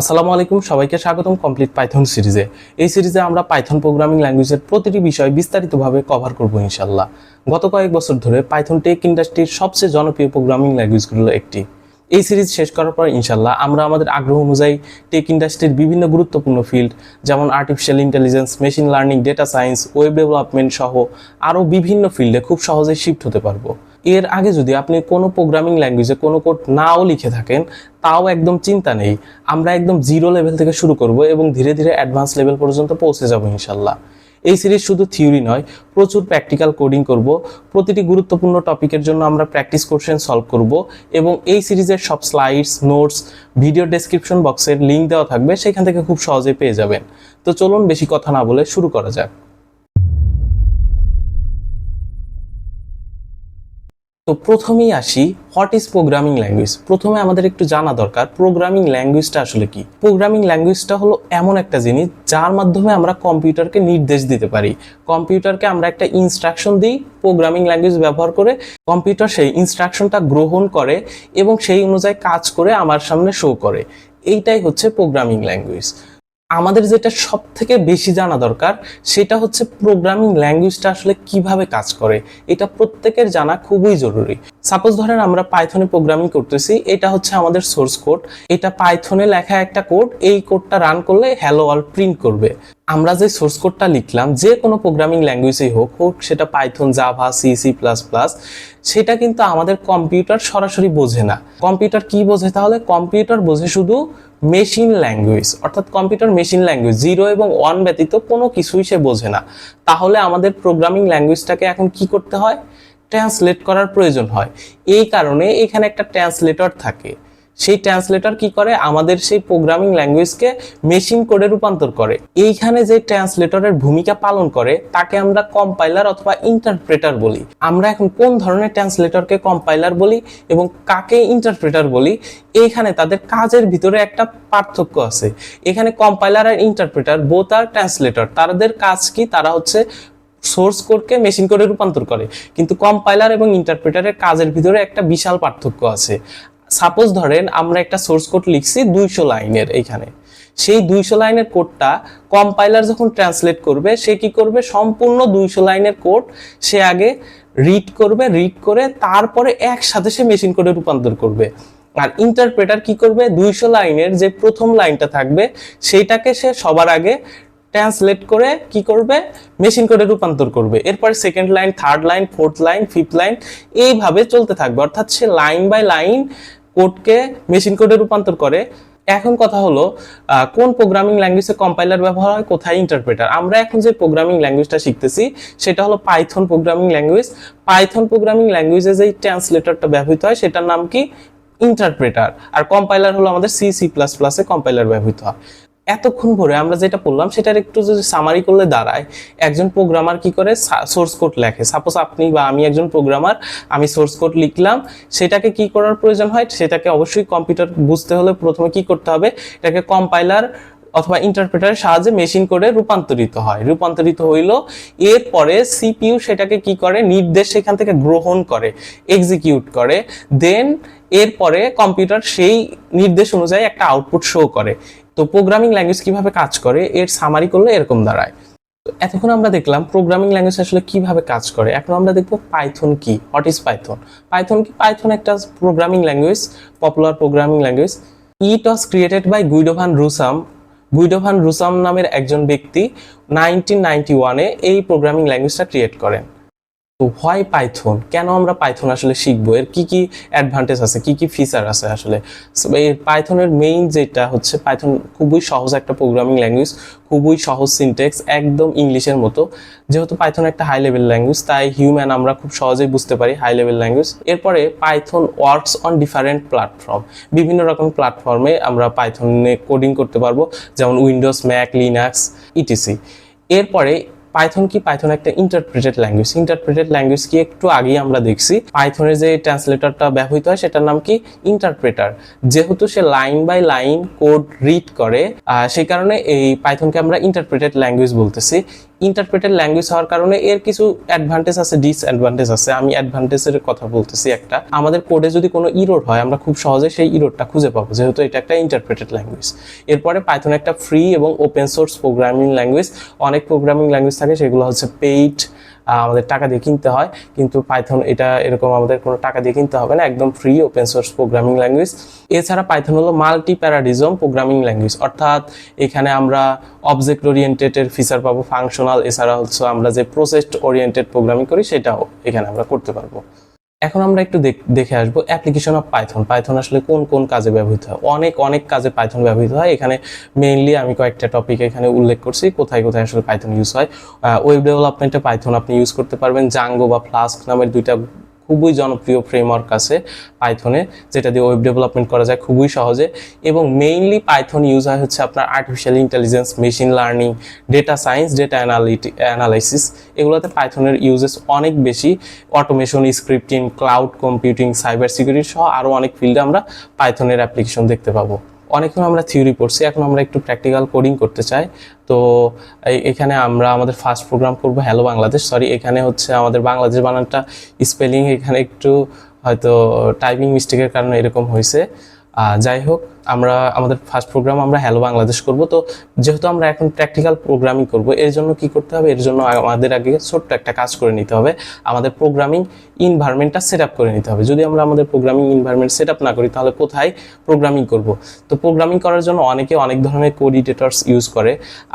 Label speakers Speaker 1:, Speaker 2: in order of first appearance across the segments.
Speaker 1: আসসালামু আলাইকুম, সবাইকে স্বাগতম কমপ্লিট পাইথন সিরিজে। এই সিরিজে আমরা পাইথন প্রোগ্রামিং ল্যাঙ্গুয়েজের প্রতিটি বিষয় বিস্তারিতভাবে কভার করব ইনশাল্লাহ গত কয়েক বছর ধরে পাইথন টেক ইন্ডাস্ট্রির সবচেয়ে জনপ্রিয় প্রোগ্রামিং ল্যাঙ্গুয়েজগুলোর একটি। এই সিরিজ শেষ করার পর ইনশাল্লাহ আমরা আমাদের আগ্রহ অনুযায়ী টেক ইন্ডাস্ট্রির বিভিন্ন গুরুত্বপূর্ণ ফিল্ড, যেমন artificial intelligence machine learning data science web development সহ আরও বিভিন্ন ফিল্ডে খুব সহজেই শিফট হতে পারব। এর আগে যদি আপনি কোনো প্রোগ্রামিং ল্যাঙ্গুয়েজে কোনো কোড নাও লিখে থাকেন, তাও একদম চিন্তা নেই। আমরা একদম জিরো লেভেল থেকে শুরু করব এবং ধীরে ধীরে অ্যাডভান্স লেভেল পর্যন্ত পৌঁছে যাব ইনশাল্লাহ। এই সিরিজ শুধু থিওরি নয়, প্রচুর প্র্যাকটিক্যাল কোডিং করব। প্রতিটি গুরুত্বপূর্ণ টপিকের জন্য আমরা প্র্যাকটিস কোশ্চেন সলভ করব এবং এই সিরিজের সব স্লাইডস নোটস ভিডিও ডেসক্রিপশন বক্সের লিঙ্ক দেওয়া থাকবে, সেখান থেকে খুব সহজে পেয়ে যাবেন। তো চলুন বেশি কথা না বলে শুরু করা যাক। তো প্রথমেই আসি হোয়াট ইজ প্রোগ্রামিং ল্যাঙ্গুয়েজ প্রথমে আমাদের একটু জানা দরকার প্রোগ্রামিং ল্যাঙ্গুয়েজটা আসলে কি? প্রোগ্রামিং ল্যাঙ্গুয়েজটা হলো এমন একটা জিনিস যার মাধ্যমে আমরা কম্পিউটারকে নির্দেশ দিতে পারি। কম্পিউটারকে আমরা একটা ইনস্ট্রাকশন দিই প্রোগ্রামিং ল্যাঙ্গুয়েজ ব্যবহার করে, কম্পিউটার সেই ইনস্ট্রাকশনটা গ্রহণ করে এবং সেই অনুযায়ী কাজ করে আমার সামনে শো করে। এইটাই হচ্ছে প্রোগ্রামিং ল্যাঙ্গুয়েজ আমাদের যেটা সব থেকে বেশি জানা দরকার, সেটা হচ্ছে প্রোগ্রামিং ল্যাঙ্গুয়েজটা আসলে কীভাবে কাজ করে। এটা প্রত্যেকের জানা খুবই জরুরি। সাপোজ ধরেন আমরা পাইথনে প্রোগ্রামিং করতেছি, এটা হচ্ছে আমাদের সোর্স কোড এটা পাইথনে লেখা একটা কোড এই কোডটা রান করলে হ্যালো অল প্রিন্ট করবে। আমরা যে সোর্স কোডটা লিখলাম, যে কোনো প্রোগ্রামিং ল্যাঙ্গুয়েজেই হোক হোক সেটা Python, Java, C C plus plus, সেটা কিন্তু আমাদের কম্পিউটার সরাসরি বোঝে না। কম্পিউটার কি বোঝে? তাহলে কম্পিউটার বোঝে শুধু মেশিন ল্যাঙ্গুয়েজ অর্থাৎ কম্পিউটার মেশিন ল্যাঙ্গুয়েজ জিরো এবং ওয়ান ব্যতীত কোনো কিছুই সে বোঝে না। তাহলে আমাদের প্রোগ্রামিং ল্যাঙ্গুয়েজটাকে এখন কি করতে হয়? ট্রান্সলেট করার প্রয়োজন হয়। এই কারণে এখানে একটা ট্রান্সলেটর থাকে। সেই ট্রান্সলেটর কি করে? আমাদের সেই প্রোগ্রামিং ল্যাঙ্গুয়েজকে মেশিন কোডে রূপান্তর করে। এইখানে যে ট্রান্সলেটরের ভূমিকা পালন করে, তাকে আমরা কম্পাইলার অথবা ইন্টারপ্রেটার বলি। আমরা এখন কোন ধরনের ট্রান্সলেটরকে কম্পাইলার বলি এবং কাকে ইন্টারপ্রেটার বলি, এইখানে তাদের কাজের ভিতরে একটা পার্থক্য আছে। এখানে কম্পাইলার আর ইন্টারপ্রেটার বোথ আর ট্রান্সলেটর তাদের কাজ কি? তারা হচ্ছে সোর্স কোডকে মেশিন কোডে রূপান্তর করে। কিন্তু কম্পাইলার এবং ইন্টারপ্রেটারের কাজের ভিতরে একটা বিশাল পার্থক্য আছে। সাপোজ ধরেন আমরা একটা সোর্স কোড লিখছি দুইশো লাইনের এইখানে। সেই দুইশো লাইনের কোডটা কম্পাইলার যখন ট্রান্সলেট করবে, সে কি করবে? সম্পূর্ণ দুইশো লাইনের কোড সে আগে রিড করবে রিড করে তারপরে একসাথে সে মেশিন কোডে রূপান্তর করবে। আর ইন্টারপ্রেটার কি করবে? দুইশো লাইনের যে প্রথম লাইনটা থাকবে, সেইটাকে সে সবার আগে ট্রান্সলেট করে কি করবে? মেশিন কোডে রূপান্তর করবে। এরপরে second line third line fourth line fifth line এইভাবে চলতে থাকবে। অর্থাৎ সে লাইন বাই লাইন কোডকে মেশিন কোডে রূপান্তর করে। এখন কথা হলো কোন প্রোগ্রামিং ল্যাঙ্গুয়েজে কম্পাইলার ব্যবহার হয়, কোথায় ইন্টারপ্রেটার আমরা এখন যে প্রোগ্রামিং ল্যাঙ্গুয়েজটা শিখতেছি, সেটা হলো Python programming language Python programming ল্যাঙ্গুয়েজে যেই ট্রান্সলেটরটা ব্যবহৃত হয়, সেটার নাম কি? ইন্টারপ্রেটার আর কম্পাইলার হলো আমাদের সি সি প্লাস প্লাসে কম্পাইলার ব্যবহৃত হয়। এতক্ষণ ধরে আমরা যেটা বললাম সেটার একটু যদি সামারি করলে দাঁড়ায়, একজন প্রোগ্রামার কি করে সোর্স কোড লেখে। সাপোজ আপনি বা আমি একজন প্রোগ্রামার আমি সোর্স কোড লিখলাম, সেটাকে কি করার প্রয়োজন হয়? সেটাকে অবশ্যই কম্পিউটার বুঝতে হলে প্রথমে কি করতে হবে? এটাকে কম্পাইলার অথবা ইন্টারপ্রেটারের সাহায্যে মেশিন করে রূপান্তরিত হয়। রূপান্তরিত হইল, এরপরে সিপিইউ সেটাকে কি করে? নির্দেশ সেখান থেকে গ্রহণ করে এক্সিকিউট করে দেন এরপরে কম্পিউটার সেই নির্দেশ অনুযায়ী একটা আউটপুট শো করে। তো প্রোগ্রামিং ল্যাঙ্গুয়েজ কীভাবে কাজ করে, এর সামারি করলে এরকম দাঁড়ায়। তো এতক্ষণ আমরা দেখলাম প্রোগ্রামিং ল্যাঙ্গুয়েজ আসলে কীভাবে কাজ করে। এখন আমরা দেখব পাইথন কি হোয়াট ইজ পাইথন পাইথন কি? পাইথন একটা programming language popular programming language it was created by Guido van Rossum Guido van Rossum নামের একজন ব্যক্তি নাইনটিন নাইনটি ওয়ানে এই প্রোগ্রামিং ল্যাঙ্গুয়েজটা ক্রিয়েট করেন। তো হোয়াই পাইথন কেন আমরা পাইথন আসলে শিখব? এর কি কি অ্যাডভান্টেজ আছে? কি কি ফিচার আছে আসলে? এই পাইথনের মেইন যেটা হচ্ছে পাইথন খুবই সহজ একটা প্রোগ্রামিং ল্যাঙ্গুয়েজ খুবই সহজ সিনটেক্স একদম ইংলিশের মতো। যেহেতু পাইথন একটা হাই লেভেল ল্যাঙ্গুয়েজ তাই হিউম্যান আমরা খুব সহজেই বুঝতে পারি হাই লেভেল ল্যাঙ্গুয়েজ এরপরে Python works on different platform বিভিন্ন রকম প্ল্যাটফর্মে আমরা পাইথনে কোডিং করতে পারব, যেমন উইন্ডোজ ম্যাক লিনাক্স ইটিসি এরপরে পাইথন কি? পাইথন একটা ইন্টারপ্রেটেড ল্যাঙ্গুয়েজ ইন্টারপ্রেটেড ল্যাঙ্গুয়েজ কি একটু আগেই আমরা দেখছি। পাইথনের যে ট্রান্সলেটরটা ব্যবহৃত হয়, সেটার নাম কি? ইন্টারপ্রেটার যেহেতু সে line by line code read করে সেই কারণে এই পাইথনকে আমরা ইন্টারপ্রেটেড ল্যাঙ্গুয়েজ বলতেছি। ইন্টারপ্রেটেড ল্যাঙ্গুয়েজ হওয়ার কারণে এর কিছু অ্যাডভান্টেজ আছে ডিসঅ্যাডভান্টেজ আছে। আমি অ্যাডভান্টেজের কথা বলতেছি একটা। আমাদের কোডে যদি কোনো ইরোড হয়, আমরা খুব সহজে সেই ইরোডটা খুঁজে পাবো। যেহেতু এটা একটা ইন্টারপ্রেটেড ল্যাঙ্গুয়েজ এরপরে পাইথন একটা ফ্রি এবং ওপেন সোর্স প্রোগ্রামিং ল্যাঙ্গুয়েজ অনেক প্রোগ্রামিং ল্যাঙ্গুয়েজ থাকে, সেগুলো হচ্ছে পেইড আমাদের টাকা দিয়ে কিনতে হয়। কিন্তু পাইথন এটা এরকম আমাদের কোনো টাকা দিয়ে কিনতে হবে না, একদম free open source programming language এছাড়া পাইথন হলো মাল্টি প্যারাডিজম প্রোগ্রামিং ল্যাঙ্গুয়েজ অর্থাৎ এখানে আমরা অবজেক্ট ওরিয়েন্টেডের ফিচার পাবো ফাংশনাল এছাড়া হচ্ছে আমরা যে প্রসেসড ওরিয়েন্টেড প্রোগ্রামিং করি, সেটাও এখানে আমরা করতে পারব। এখন আমরা একটু দেখ- আসব অ্যাপ্লিকেশন অফ পাইথন পাইথন আসলে কোন কোন কাজে ব্যবহৃত হয়? অনেক অনেক কাজে পাইথন ব্যবহৃত হয়। এখানে মেইনলি আমি কয়েকটা টপিক এখানে উল্লেখ করছি, কোথায় কোথায় আসলে পাইথন ইউজ হয়। ওয়েব ডেভেলপমেন্টে পাইথন আপনি ইউজ করতে পারবেন। জাঙ্গো বা ফ্লাস্ক নামের দুইটা খুবই জনপ্রিয় ফ্রেমওয়ার্ক আছে পাইথনে যেটা দিয়ে ওয়েব ডেভেলপমেন্ট করা যায় খুবই সহজে। এবং মেইনলি পাইথন ইউজ হয় হচ্ছে আপনার artificial intelligence machine learning data science data analytic analysis এগুলোতে পাইথনের ইউজেস অনেক বেশি। Automation scripting cloud computing cyber security সহ আরও অনেক ফিল্ডে আমরা পাইথনের অ্যাপ্লিকেশন দেখতে পাবো। অনেকক্ষণ আমরা থিওরি পড়ছি, এখন আমরা একটু প্র্যাকটিক্যাল কোডিং করতে চাই। তো এখানে আমরা আমাদের ফার্স্ট প্রোগ্রাম করব হ্যালো বাংলাদেশ সরি এখানে হচ্ছে আমাদের বাংলাদেশ বানানটা স্পেলিং এখানে একটু হয়তো টাইপিং মিস্টেকের কারণে এরকম হয়েছে। যাই হোক, আমরা, আমাদের ফার্স্ট প্রোগ্রাম আমরা হ্যালো বাংলাদেশ করব। তো যেহেতু আমরা এখন প্র্যাকটিক্যাল প্রোগ্রামিং করব, এর জন্য কি করতে হবে? এর জন্য আমাদের আগে ছোট্ট একটা কাজ করে নিতে হবে। আমাদের প্রোগ্রামিং ইনভায়রনমেন্টটা সেট আপ করে নিতে হবে। যদি আমরা আমাদের প্রোগ্রামিং ইনভায়রনমেন্ট সেট আপ না করি, তাহলে কোথায় প্রোগ্রামিং করব? তো প্রোগ্রামিং করার জন্য অনেকে অনেক ধরনের কোডিটেটরস ইউজ করে।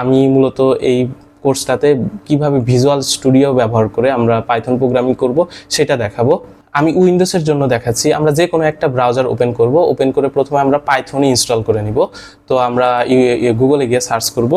Speaker 1: আমি মূলত এই কোর্সটাতে কীভাবে ভিজুয়াল স্টুডিও ব্যবহার করে আমরা পাইথন প্রোগ্রামিং করব, সেটা দেখাবো। আমি উইন্ডোজের জন্য দেখাচ্ছি। আমরা যে কোনো একটা ব্রাউজার ওপেন করব। ওপেন করে প্রথমে আমরা পাইথনই ইনস্টল করে নিব। তো আমরা গুগলে গিয়ে সার্চ করব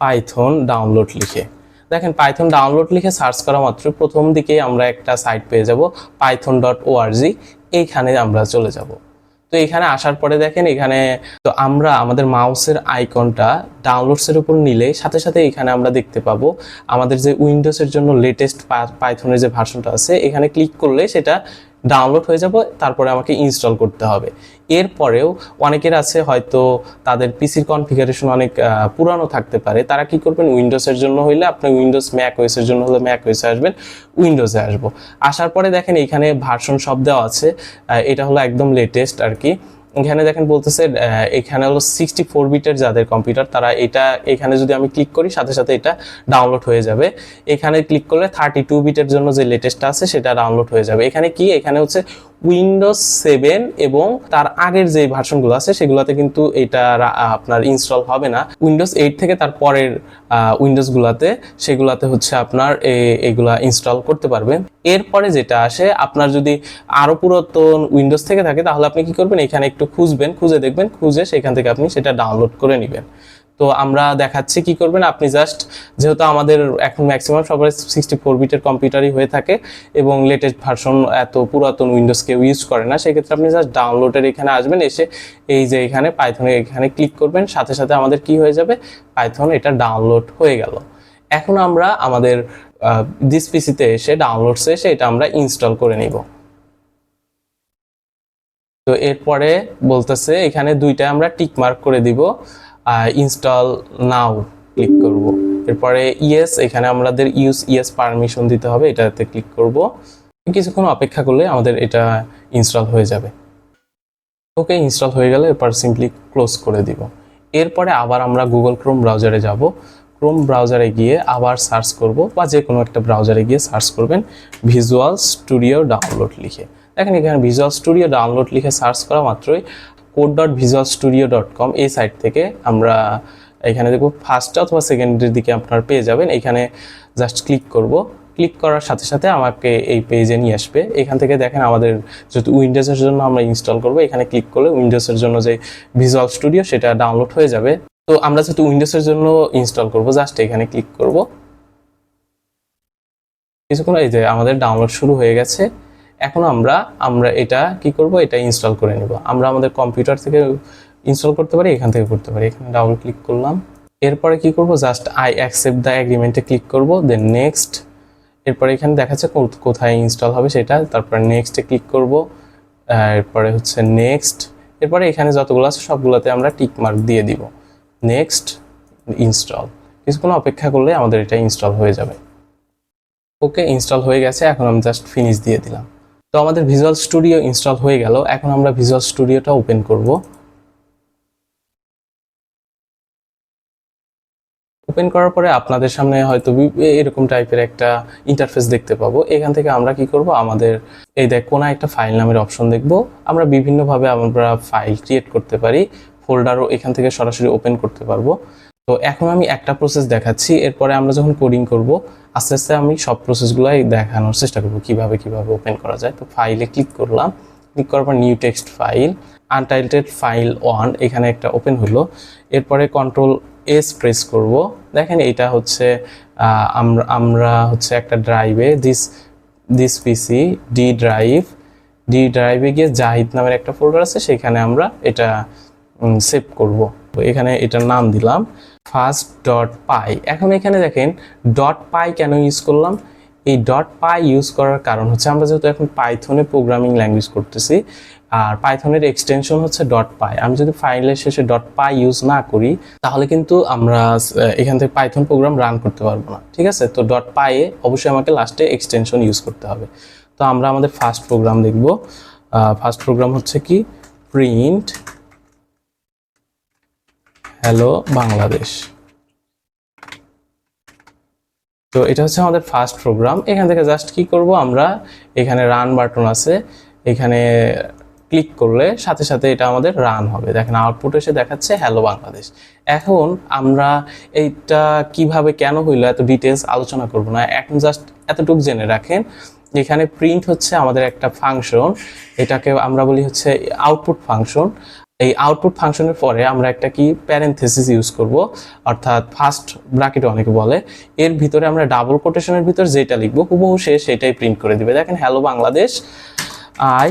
Speaker 1: পাইথন ডাউনলোড লিখে। দেখেন পাইথন ডাউনলোড লিখে সার্চ করা মাত্র প্রথম দিকেই আমরা একটা সাইট পেয়ে যাব পাইথন ডট ওআরজি এইখানে আমরা চলে যাব। তো এখানে আসার পরে দেখেন এখানে, তো আমরা আমাদের মাউসের আইকনটা ডাউনলোডসের উপর নিলে সাথে সাথে এখানে আমরা দেখতে পাবো আমাদের যে উইন্ডোজের জন্য লেটেস্ট পাইথনের যে ভার্সনটা আছে, এখানে ক্লিক করলে সেটা ডাউনলোড হয়ে যাব, তারপরে আমাকে ইনস্টল করতে হবে। এরপরেও অনেকের আছে হয়তো তাদের পিসির কনফিগারেশন অনেক পুরানো থাকতে পারে। তারা কি করবেন? উইন্ডোজের জন্য হইলে আপনি উইন্ডোজ ম্যাক ওয়েসের জন্য হলে ম্যাক ওয়েসে আসবেন উইন্ডোজে আসব। আসার পরে দেখেন এখানে ভার্সন সব দেওয়া আছে। এটা হলো একদম লেটেস্ট আর কি। এখানে দেখেন বলতেছে এখানে হলো সিক্সটি ফোর বিটের যাদের কম্পিউটার তারা এটা এখানে যদি আমি ক্লিক করি, সাথে সাথে এটা ডাউনলোড হয়ে যাবে। এখানে ক্লিক করলে থার্টি টু বিটের জন্য যে লেটেস্টটা আছে, সেটা ডাউনলোড হয়ে যাবে। এখানে কি? এখানে হচ্ছে উইন্ডোজ সেভেন এবং তার আগের যে ভার্সনগুলো আছে, সেগুলোতে কিন্তু এটা আপনার ইনস্টল হবে না। উইন্ডোজ এইট থেকে তার পরের উইন্ডোজগুলোতে সেগুলোতে হচ্ছে আপনার এগুলা ইনস্টল করতে পারবেন। এরপরে যেটা আসে, আপনার যদি আরও পুরাতন উইন্ডোজ থেকে থাকে, তাহলে আপনি কি করবেন? এখানে একটু খুঁজবেন, খুঁজে দেখবেন, খুঁজে সেখান থেকে আপনি সেটা ডাউনলোড করে নেবেন। তো আমরা দেখাচ্ছি কি করবেন, আপনি জাস্ট যেহেতু আমাদের এখন ম্যাক্সিমাম সবার সিক্সটি ফোর বিটের কম্পিউটারই হয়ে থাকে এবং লেটেস্ট ভার্সন এত পুরাতন উইন্ডোজ কেউ ইউজ করে না, সেক্ষেত্রে আপনি জাস্ট ডাউনলোডের এখানে আসবেন, এসে এই যে এখানে পাইথনে এখানে ক্লিক করবেন, সাথে সাথে আমাদের কি হয়ে যাবে পাইথন এটা ডাউনলোড হয়ে গেল। এখন আমরা আমাদের দিস পিসিতে এসে ডাউনলোডসে এসে এটা আমরা ইনস্টল করে নিব। তো এরপরে বলতেছে এখানে দুইটা আমরা টিক মার্ক করে দিব। ইনস্টল নাও ক্লিক করব। এরপরে ইয়েস এখানে আমাদের ইউজ ইয়েস পারমিশন দিতে হবে, এটাতে ক্লিক করব। কিছুক্ষণ অপেক্ষা করলে আমাদের এটা ইনস্টল হয়ে যাবে। ওকে ইনস্টল হয়ে গেলে এরপর সিম্পলি ক্লোজ করে দিব। এরপরে আবার আমরা গুগল ক্রোম ব্রাউজারে যাব। ক্রোম ব্রাউজারে গিয়ে আবার সার্চ করব বা যে কোনো একটা ব্রাউজারে গিয়ে সার্চ করবেন ভিজুয়াল স্টুডিও ডাউনলোড লিখে। দেখেন এখানে ভিজুয়াল স্টুডিও ডাউনলোড লিখে সার্চ করা মাত্রই code dot visual studio dot com এই সাইট থেকে আমরা এখানে দেখব ফার্স্ট অথবা সেকেন্ডের দিকে আপনার পেয়ে যাবেন। এখানে জাস্ট ক্লিক করব। ক্লিক করার সাথে সাথে আমাকে এই পেজে নিয়ে আসবে। এখান থেকে দেখেন আমাদের যেহেতু উইন্ডোজের জন্য আমরা ইনস্টল করব, এখানে ক্লিক করলে উইন্ডোজের জন্য যে ভিজুয়াল স্টুডিও সেটা ডাউনলোড হয়ে যাবে। তো আমরা যেহেতু উইন্ডোজের জন্য ইনস্টল করব জাস্ট এখানে ক্লিক করব। কিছুক্ষণ এই যে আমাদের ডাউনলোড শুরু হয়ে গেছে। এখন আমরা আমরা এটা কি করব? এটা ইনস্টল করে নিব। আমরা আমাদের কম্পিউটার থেকে ইনস্টল করতে পারি, এখান থেকে করতে পারি। এখানে ডাবল ক্লিক করলাম। এরপরে কি করব? জাস্ট আই অ্যাকসেপ্ট দ্য এগ্রিমেন্টে ক্লিক করব। দেন নেক্সট এরপরে এখানে দেখাচ্ছে কোথায় ইনস্টল হবে সেটা। তারপরে নেক্সটে ক্লিক করব। এরপরে হচ্ছে নেক্সট এরপরে এখানে যতগুলো আছে সবগুলোতে আমরা টিক মার্ক দিয়ে দিব। নেক্সট ইনস্টল কিছুক্ষণ অপেক্ষা করলে আমাদের এটা ইনস্টল হয়ে যাবে। ওকে ইনস্টল হয়ে গেছে। এখন আমি জাস্ট ফিনিশ দিয়ে দিলাম। তো আমাদের ভিজুয়াল স্টুডিও ইনস্টল হয়ে গেল। এখন আমরা ভিজুয়াল স্টুডিওটা ওপেন করব। ওপেন করার পরে আপনাদের সামনে হয়তো এরকম টাইপের একটা ইন্টারফেস দেখতে পাবো। এখান থেকে আমরা কি করব? আমাদের এই দেখ কোনো একটা ফাইল নামের অপশন দেখব। আমরা বিভিন্নভাবে আমরা ফাইল ক্রিয়েট করতে পারি। ফোল্ডারও এখান থেকে সরাসরি ওপেন করতে পারব। তো এখন আমি একটা প্রসেস দেখাচ্ছি। এরপরে আমরা যখন কোডিং করব আস্তে আস্তে আমি সব প্রসেসগুলোই দেখানোর চেষ্টা করব, কীভাবে কীভাবে ওপেন করা যায়। তো ফাইলে ক্লিক করলাম ক্লিক করার পর new text file untitled file one এখানে একটা ওপেন হলো। এরপরে কন্ট্রোল এস প্রেস করব। দেখেন এটা হচ্ছে আমরা আমরা হচ্ছে একটা ড্রাইভে this this PC D drive D ড্রাইভে গিয়ে জাহিদ নামের একটা ফোল্ডার আছে, সেখানে আমরা এটা সেভ করব। এখানে এটার নাম দিলাম। ফার্স্ট ডট পাই এখন এখানে দেখেন ডট পাই কেন ইউজ করলাম? এই ডট পাই ইউজ করার কারণ হচ্ছে, আমরা যেহেতু এখন পাইথনে প্রোগ্রামিং ল্যাঙ্গুয়েজ করতেছি, আর পাইথনের এক্সটেনশন হচ্ছে ডট পাই আমি যদি ফাইলের শেষে ডট পাই ইউজ না করি, তাহলে কিন্তু আমরা এখান থেকে পাইথন প্রোগ্রাম রান করতে পারব না। ঠিক আছে? তো ডট পাইয়ে অবশ্যই আমাকে লাস্টে এক্সটেনশন ইউজ করতে হবে। তো আমরা আমাদের ফার্স্ট প্রোগ্রাম দেখব। ফার্স্ট প্রোগ্রাম হচ্ছে কি? প্রিন্ট হ্যালো বাংলাদেশ তো এটা হচ্ছে আমাদের ফার্স্ট প্রোগ্রাম এখান থেকে জাস্ট কি করব আমরা? এখানে রান বাটন আছে। এখানে ক্লিক করলে সাথে সাথে এটা আমাদের রান হবে। দেখেন আউটপুট এসে দেখাচ্ছে হ্যালো বাংলাদেশ এখন আমরা এইটা কীভাবে কেন হইল, এত ডিটেলস আলোচনা করব না। এখন জাস্ট এতটুকু জেনে রাখেন, এখানে প্রিন্ট হচ্ছে আমাদের একটা ফাংশন এটাকে আমরা বলি হচ্ছে আউটপুট ফাংশন এই আউটপুট ফাংশনের পরে আমরা একটা কি প্যারেন্থেসিস ইউজ করব, অর্থাৎ ফার্স্ট ব্র্যাকেট অনেকে বলে, এর ভিতরে আমরা ডাবল কোটেশনের ভিতর যেটা লিখব, হুবহু সে সেটাই প্রিন্ট করে দিবে। দেখেন hello Bangladesh I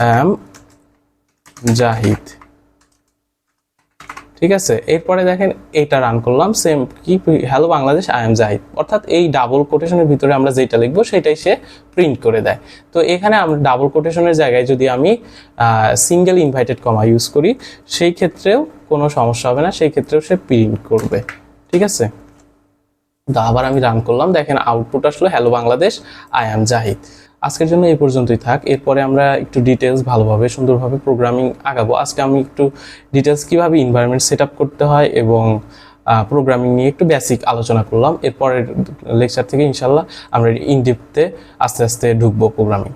Speaker 1: am Zahid. ঠিক আছে? এরপরে দেখেন এটা রান করলাম সেম কি hello Bangladesh I am Zahid অর্থাৎ এই ডাবল কোটেশনের ভিতরে আমরা যেটা লিখব, সেটাই সে প্রিন্ট করে দেয়। তো এখানে আমরা ডাবল কোটেশনের জায়গায় যদি আমি সিঙ্গেল ইনভাইটেড কমা ইউজ করি, সেই ক্ষেত্রেও কোনো সমস্যা হবে না, সেই ক্ষেত্রেও সে প্রিন্ট করবে। ঠিক আছে? তো আবার আমি রান করলাম, দেখেন আউটপুট আসলো hello Bangladesh I am Zahid আজকের জন্য এই পর্যন্তই থাক। এরপরে আমরা একটু ডিটেলস ভালোভাবে, সুন্দরভাবে প্রোগ্রামিং আগাবো। আজকে আমি একটু ডিটেলস কীভাবে ইনভায়রনমেন্ট সেট করতে হয় এবং প্রোগ্রামিং নিয়ে একটু বেসিক আলোচনা করলাম। এরপরের লেকচার থেকে ইনশাল্লাহ আমরা ইনডিপতে আস্তে আস্তে ঢুকবো প্রোগ্রামিং